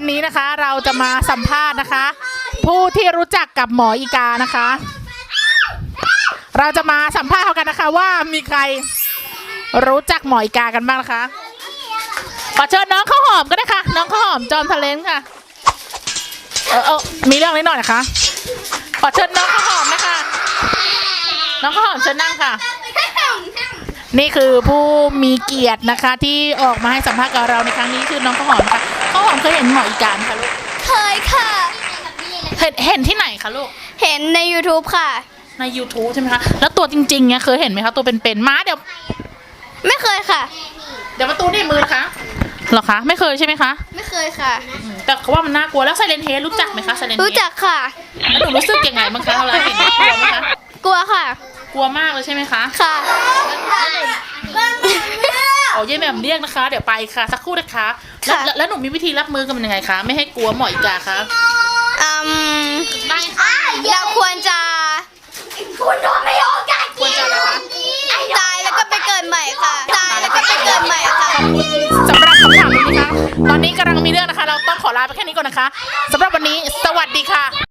วันนี้นะคะเราจะมาสัมภาษณ์นะคะ ผู้ที่รู้จักกับหมออีกานะคะ เราจะมาสัมภาษณ์เขากันนะคะ ว่ามีใครรู้จักหมออีกากันบ้างนะคะขอเชิญน้องข้าวหอมก็ได้ค่ะ น้องข้าวหอมจอมทะเลนค่ะเออเออมีเรื่องนิดหน่อยนะคะขอเชิญน้องข้าวหอมนะคะ น้องข้าวหอมเชิญนั่งค่ะ นี่คือผู้มีเกียรตินะคะที่ออกมาให้สัมภาษณ์กับเราในครั้งนี้คือน้องข้าวหอมนะคะข้าวหอมเคยเห็นหมออีกาไหมคะลูกเคยค่ะ เห็นเห็นที่ไหนคะลูก เห็นใน YouTube ค่ะ ใน YouTube ใช่ไหมคะแล้วตัวจริงๆเนี่ยเคยเห็นไหมคะตัวเป็นๆม้าเดี๋ยวไม่เคยค่ะ เดี๋ยวประตูนี่มือนะคะเหรอคะไม่เคยใช่ไหมคะ ไม่เคยค่ะอืมแต่เขาว่ามันน่ากลัวแล้วไซเลนเฮรู้จักไหมคะไซเลนเฮรู้จักค่ะแล้วหนูรู้สึกยังไงบ้างคะเวลาเห็นกลัวไหมคะกลัวค่ะ กลัวมากเลยใช่ไหมคะค่ะ เอาเยี่ยมแบบเรียกนะคะ เดี๋ยวไปค่ะ สักครู่นะคะแล้วค่ะ แล้วแล้วหนูมีวิธีรับมือกับมันยังไงคะ ไม่ให้กลัวหมออีกาคะอืมได้ค่ะเราควรจะคุณโดนไม่โอกาสควรจะอะไรคะตายแล้วก็ไปเกิดใหม่ค่ะ ตายแล้วก็ไปเกิดใหม่ค่ะ สำหรับคำถามนี้นะคะ ตอนนี้กำลังมีเรื่องนะคะ เราต้องขอลาไปแค่นี้ก่อนนะคะสำหรับวันนี้ สวัสดีค่ะ